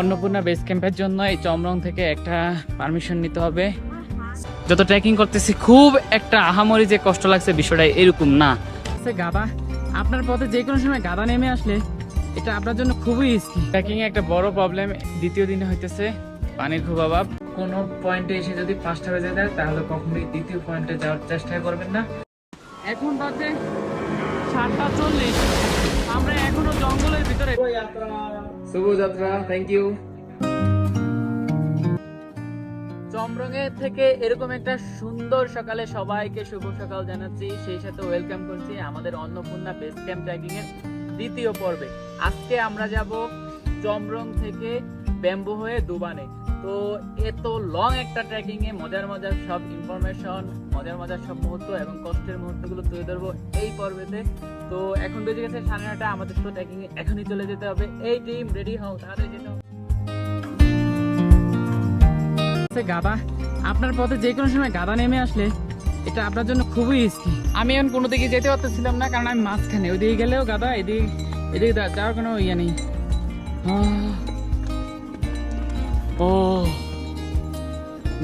Annapurna base ক্যাম্পের জন্য এই চমরং থেকে একটা পারমিশন নিতে হবে। যত ট্রেকিং করতেছি খুব একটা আহামরি যে কষ্ট লাগছে বিষয়টা এরকম না। গাদা আপনার পথে যে কোনো সময় গাদা নেমে আসলে এটা আপনার জন্য খুবই রিস্কি ট্রেকিং একটা বড় প্রবলেম দ্বিতীয় দিনে হইতেছে পানির খুব অভাব। কোনো পয়েন্টে এসে যদি ফার্স্ট বেজে যায় তাহলে কখনোই দ্বিতীয় পয়েন্টে যাওয়ার চেষ্টা করবেন না। এখন বাজে সাতটা চল্লিশ। আমরা এখনও জঙ্গলের ভিতরে শুভযাত্রা থ্যাংক ইউ চমরঙে থেকে এরকম একটা সুন্দর সকালে সবাইকে শুভ সকাল জানাচ্ছি। সেই সাথে ওয়েলকাম করছি আমাদের অন্নপূর্ণা বেস ক্যাম্প ট্রেকিং এর দ্বিতীয় পর্বে। আজকে আমরা যাব চমরং থেকে ব্যাম্বু হয়ে দুবানে। তো এত লং একটা ট্রেকিং এ মজার মজার সব ইনফরমেশন মজার মজার সব মুহূর্ত এবং কষ্টের মুহূর্তগুলো তুলে ধরবো এই পর্বেতে। তো এখন বেজে গেছে সাড়ে নটা আমাদের তো ট্রেকিং এ এখনই চলে যেতে হবে। এই টিম রেডি হও, তাড়াতাড়ি যেতে হবে। গাদা আপনার পথে যে কোনো সময় গাদা নেমে আসলে এটা আপনার জন্য খুবই রিস্কি আমি এখন কোনো দিকে যেতে পারতেছিলাম না, কারণ আমি মাঝখানে। ওইদিকে গেলেও গাদা এদিকে এদিকে যাওয়ার কোনো ইয়ে নেই। ও,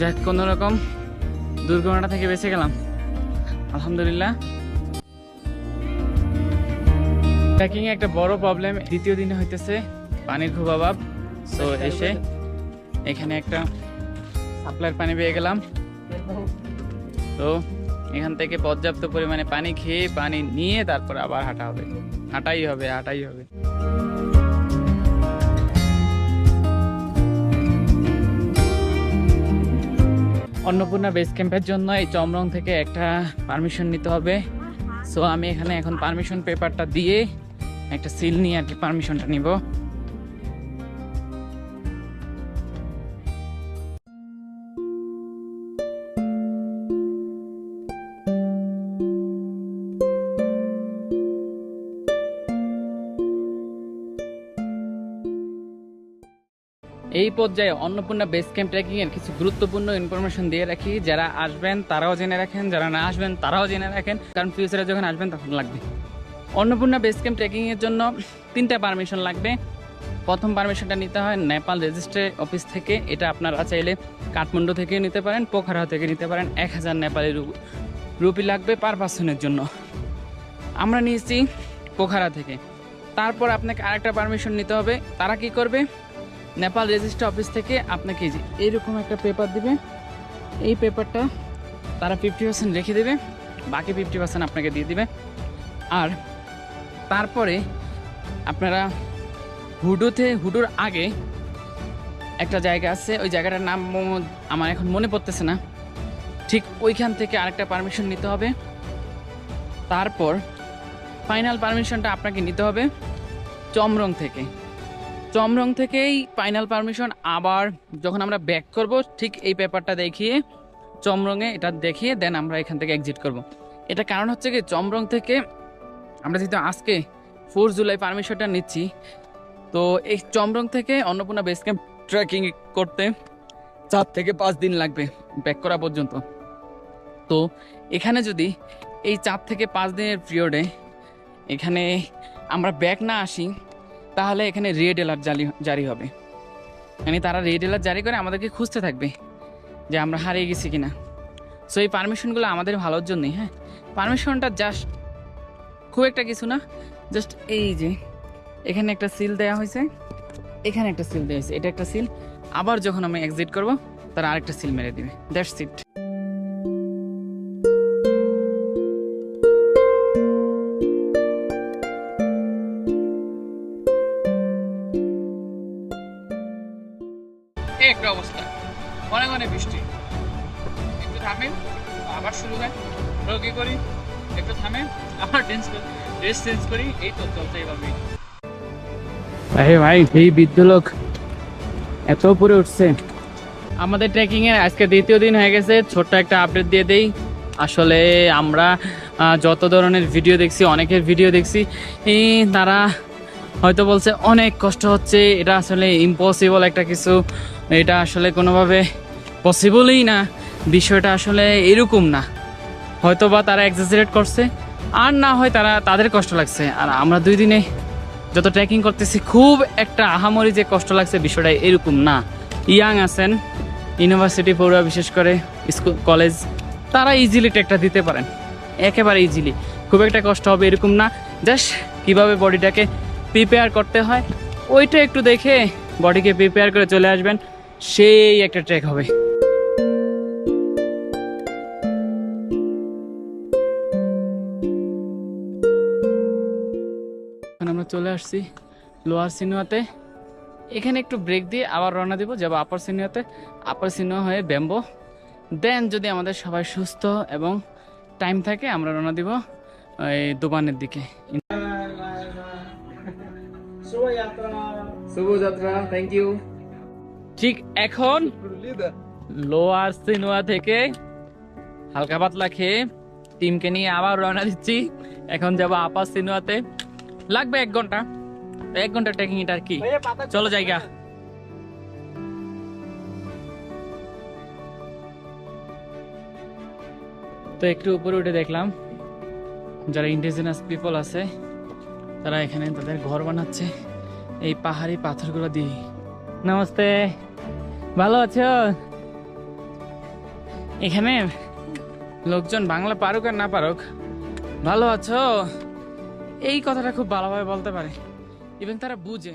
যাক, কোনো রকম দুর্ঘটনা থেকে বেঁচে গেলাম। আলহামদুলিল্লাহ। ট্রেকিং এ একটা বড় প্রবলেম দ্বিতীয় দিনে হইতেছে পানির খুব অভাব। তো এসে এখানে একটা সাপ্লাইয়ের পানি পেয়ে গেলাম। তো, এখান থেকে পর্যাপ্ত পরিমাণে পানি খেয়ে, পানি নিয়ে তারপর আবার হাঁটা হবে। হাঁটাই হবে হাঁটাই হবে। অন্নপূর্ণা বেস ক্যাম্পের জন্য এই চমরং থেকে একটা পারমিশন নিতে হবে। সো আমি এখানে এখন পারমিশন পেপারটা দিয়ে একটা সিল নিয়ে আর কি পারমিশনটা নিব। এই পর্যায়ে অন্নপূর্ণা বেস ক্যাম্প ট্রেকিং এর কিছু গুরুত্বপূর্ণ ইনফরমেশন দিয়ে রাখি। যারা আসবেন, তারাও জেনে রাখেন, যারা না আসবেন, তারাও জেনে রাখেন, কারণ ফিউচারে যখন আসবেন, তখন লাগবে। অন্নপূর্ণা বেস ক্যাম্প ট্রেকিং এর জন্য তিনটা পারমিশন লাগবে। প্রথম পারমিশনটা নিতে হয় নেপাল রেজিস্ট্রি অফিস থেকে। এটা আপনারা চাইলে কাঠমান্ডু থেকে নিতে পারেন, পোখরা থেকে নিতে পারেন। এক হাজার নেপালি রুপি লাগবে পার পার্সনের জন্য। আমরা নিয়েছি পোখারা থেকে। তারপর আপনাকে আরেকটা পারমিশন নিতে হবে। তারা কি করবে? নেপাল রেজিস্ট্রি অফিস থেকে আপনাকে যে এইরকম একটা পেপার দিবে। এই পেপারটা তারা ফিফটি পার্সেন্ট রেখে দেবে, বাকি ফিফটি পার্সেন্ট আপনাকে দিয়ে দিবে। আর তারপরে আপনারা হুডুতে, হুডুর আগে একটা জায়গা আছে, ওই জায়গাটার নাম আমার এখন মনে পড়তেছে না। ঠিক ওইখান থেকে আরেকটা পারমিশন নিতে হবে। তারপর ফাইনাল পারমিশনটা আপনাকে নিতে হবে চমরং থেকে। চমরং থেকেই ফাইনাল পারমিশন আবার যখন আমরা ব্যাক করব, ঠিক এই পেপারটা দেখিয়ে চমরংয়ে এটা দেখিয়ে দেন আমরা এখান থেকে এক্সিট করব। এটা কারণ হচ্ছে কি, চমরং থেকে আমরা যেহেতু আজকে ফোর জুলাই পারমিশনটা নিচ্ছি, তো এই চমরং থেকে অন্নপূর্ণা বেস ক্যাম্প ট্রেকিং করতে চার থেকে পাঁচ দিন লাগবে ব্যাক করা পর্যন্ত। তো এখানে যদি এই চার থেকে পাঁচ দিনের পিরিয়ডে এখানে আমরা ব্যাক না আসি তাহলে এখানে রেড অ্যালার্ট জারি জারি হবে। মানে তারা রেড অ্যালার্ট জারি করে আমাদেরকে খুঁজতে থাকবে যে আমরা হারিয়ে গেছি কিনা। সো এই পারমিশনগুলো আমাদের ভালোর জন্যই হ্যাঁ? পারমিশনটা জাস্ট খুব একটা কিছু না জাস্ট এই যে, এখানে একটা সিল দেওয়া হয়েছে। এখানে একটা সিল দেওয়া হয়েছে, এটা একটা সিল আবার যখন আমি এক্সিট করব, তারা আরেকটা সিল মেরে দিবে। দ্যাটস ইট ভাই ভাই এই বৃদ্ধ লোক এত উপরে উঠছে। আমাদের ট্রেকিং এর আজকে দ্বিতীয় দিন হয়ে গেছে। ছোট্ট একটা আপডেট দিয়ে দেই। আসলে আমরা যত ধরনের ভিডিও দেখছি, অনেকের ভিডিও দেখছি তারা হয়তো বলছে অনেক কষ্ট হচ্ছে। এটা আসলে ইম্পসিবল একটা কিছু। এটা আসলে কোনোভাবে পসিবলই না। বিষয়টা আসলে এরকম না। হয়তো বা তারা এক্সাজারেট করছে। আর না হয় তারা তাদের কষ্ট লাগছে। আর আমরা দুই দিনে যত ট্রেকিং করতেছি, খুব একটা আহামরি যে কষ্ট লাগছে বিষয়টা এরকম না। ইয়াং আছেন ইউনিভার্সিটি পড়ুয়া বিশেষ করে স্কুল কলেজ তারা ইজিলি ট্রেকটা দিতে পারেন। একেবারে ইজিলি খুব একটা কষ্ট হবে এরকম না। জাস্ট কীভাবে বডিটাকে প্রিপেয়ার করতে হয়, ওইটা একটু দেখে বডিকে প্রিপেয়ার করে চলে আসবেন, সেই একটা ট্রেক হবে। আমরা চলে আসছি লোয়ার সিনেমাতে এখানে একটু ব্রেক দিয়ে আবার রওনা দিব যাব আপার সিনেমাতে আপার সিনেমা হয়ে ব্যাম্বো। দেন যদি আমাদের সবাই সুস্থ এবং টাইম থাকে আমরা রওনা দিব এই দোকানের দিকে। শুভযাত্রা। থ্যাংক ইউ ঠিক এখন লোয়ার সিনেমা থেকে হালকা পাতলা খেয়ে টিমকে নিয়ে আবার রওনা দিচ্ছি। এখন যাব আপার সিনেমাতে লাগবে এক ঘণ্টা। এক ঘণ্টা ট্রেকিং এটা আর কি। চলো জায়গা। তো একটু উপরে উঠে দেখলাম যারা ইন্ডিজিনাস পিপল আছে তারা এখানে তাদের ঘর বানাচ্ছে। এই পাহাড়ি পাথরগুলো দিয়ে। নমস্তে ভালো আছো? এখানে লোকজন বাংলা পারুক আর না পারুক ভালো আছো? এই কথাটা খুব ভালোভাবে বলতে পারে। ইভেন তারা বুঝে।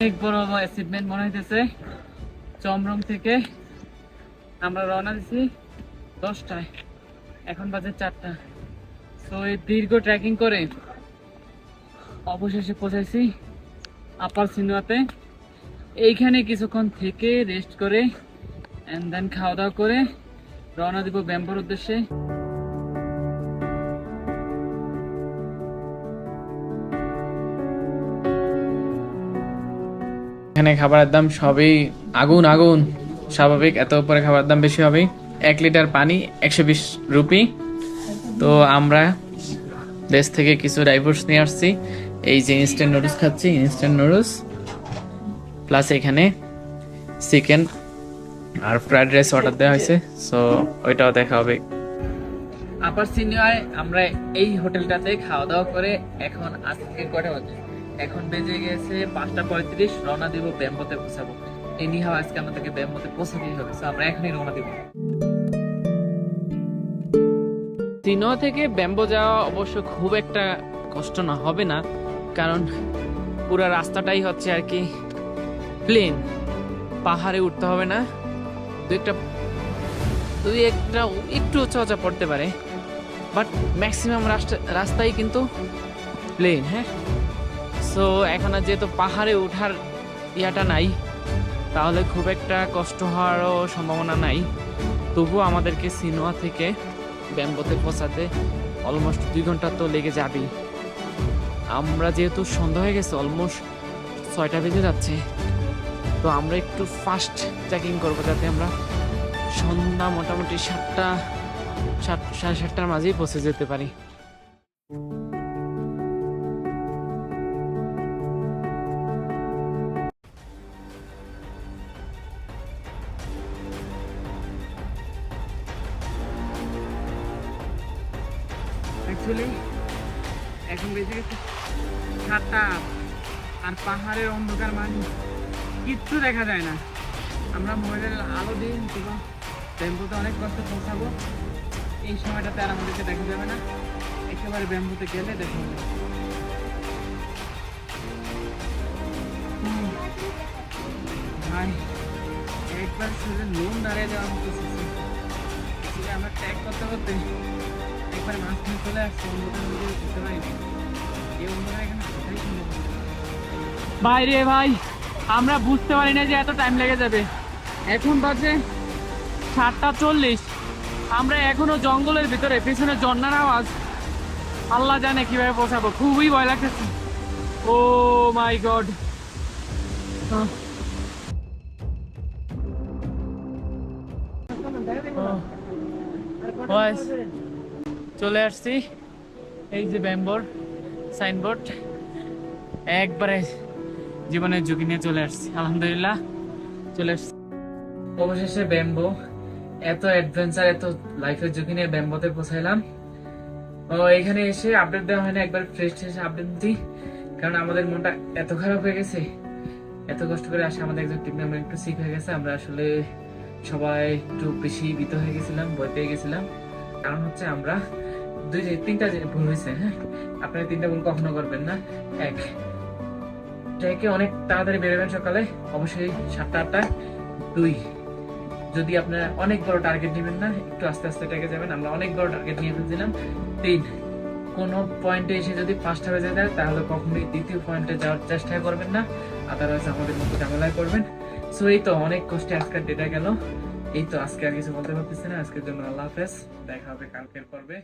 অনেক বড় মনে হইতেছে। চমরং থেকে আমরা রওনা দিছি দশটায়। এখন বাজে চারটা। তো এই দীর্ঘ ট্রেকিং করে অবশেষে পৌঁছাইছি আপার সিনেমাতে। এইখানে কিছুক্ষণ থেকে রেস্ট করে অ্যান্ড দেন খাওয়া দাওয়া করে রওনা দিব ব্যাম্পোর উদ্দেশ্যে। এখানে খাবারের দাম সবই আগুন আগুন। স্বাভাবিক, এত উপরে খাবারের দাম বেশি হবে এক লিটার পানি একশো বিশ রুপি। তো আমরা দেশ থেকে কিছু ডাইভোর্স নিয়ে আসছি। এই যে ইনস্ট্যান্ট নুডলস খাচ্ছি ইনস্ট্যান্ট নুডলস প্লাস এখানে চিকেন আর ফ্রাইড রাইস অর্ডার দেওয়া হয়েছে সো ওইটাও দেখা হবে। আপার সিনিয়ায় আমরা এই হোটেলটাতে খাওয়া দাওয়া করে এখন আজকে কটা বাজে? এখন বেজে গেছে পাঁচটা পঁয়ত্রিশ রওনা দিব ব্যাম্বোতে পৌঁছাবো। এনি হাও আজকে আমাদেরকে ব্যাম্বোতে পৌঁছাতেই হবে সো আমরা এখনই রওনা দিব। সিনোয়া থেকে ব্যাম্বো যাওয়া অবশ্য খুব একটা কষ্ট না হবে না। কারণ পুরো রাস্তাটাই হচ্ছে আর কি প্লেন পাহাড়ে উঠতে হবে না। দু একটা দুই একটা একটু উঁচা উঁচা পড়তে পারে। বাট ম্যাক্সিমাম রাস্তা রাস্তাই কিন্তু প্লেন হ্যাঁ? সো এখন আর যেহেতু পাহাড়ে ওঠার ইয়াটা নাই, তাহলে খুব একটা কষ্ট হওয়ারও সম্ভাবনা নাই। তবুও আমাদেরকে সিনোয়া থেকে ব্যাম্বোতে পৌঁছাতে অলমোস্ট দুই ঘণ্টা তো লেগে যাবেই। আমরা যেহেতু সন্ধ্যা হয়ে গেছে অলমোস্ট ছয়টা বেজে যাচ্ছে, তো আমরা একটু ফাস্ট ট্রেকিং করব যাতে আমরা সন্ধ্যা মোটামুটি সাতটা, সাত, সাড়ে সাতটার মাঝেই পৌঁছে যেতে পারি। অ্যাকচুয়ালি এখন বেজে গেছে আর পাহাড়ের অন্ধকার মানে কিচ্ছু দেখা যায় না। আমরা মোবাইলের আলো দিই কিংবা ব্যাম্বুতে অনেক কষ্ট পৌঁছাবো। এই সময়টাতে আর আমাদেরকে দেখা যাবে না। একেবারে ব্যাম্বুতে গেলে দেখা যাবে ভাই, একবার শুধু নুন দাঁড়িয়ে যাওয়ার মতো আমরা ট্যাগ করতে করতে একবার মাছ চলে আসছে বুঝতে পারিনি। এই এখানে কোথায় বাইরে ভাই আমরা বুঝতে পারি না যে এত টাইম লেগে যাবে। এখন বাজে সাতটা চল্লিশ। আমরা এখনও জঙ্গলের ভিতরে, পেছনে ঝর্ণার আওয়াজ। আল্লাহ জানে কীভাবে পৌঁছাবো, খুবই ভয় লাগতেছে। Oh my god. চলে আসছি। এই যে ব্যাম্বোর, সাইনবোর্ড, একবারে জীবনের ঝুঁকি নিয়ে চলে আসছি। আলহামদুলিল্লাহ, চলে আসছি। অবশেষে ব্যাম্বো, এত অ্যাডভেঞ্চার এত লাইফের ঝুঁকি নিয়ে ব্যাম্বোতে পৌঁছাইলাম। এখানে এসে আপডেট দেওয়া হয় না, একবার ফ্রেশ এসে আপডেট দিই। কারণ আমাদের মনটা এত খারাপ হয়ে গেছে, এত কষ্ট করে আসে আমাদের একজন টিম মেম্বার একটু সিক হয়ে গেছে। আমরা আসলে সবাই একটু বেশি ভীত হয়ে গেছিলাম, ভয় পেয়ে গেছিলাম। কারণ হচ্ছে আমরা দুই তিনটা ভুল হয়েছে হ্যাঁ? আপনারা তিনটা ভুল কখনো করবেন না। এক ট্রেকে অনেক তাড়াতাড়ি বেরোবেন সকালে, অবশ্যই সাতটা আটটায় দুই, যদি আপনারা অনেক বড় টার্গেট নেবেন না, একটু আস্তে আস্তে ট্রেকে যাবেন, আমরা অনেক বড় টার্গেট নিয়ে ফেলছিলাম। তিন, কোন পয়েন্টে এসে যদি ফার্স্ট হয়ে যায় তাহলে কখনোই দ্বিতীয় পয়েন্টে যাওয়ার চেষ্টা করবেন না। আদারওয়াইজ আমাদের মতো ঝামেলায় করবেন সো এই তো অনেক কষ্টে আজকের ডেটা গেল। এই তো আজকে আর কিছু বলতে পারতেছি না। আজকের জন্য আল্লাহ হাফেজ। দেখা হবে কালকের পর্বে।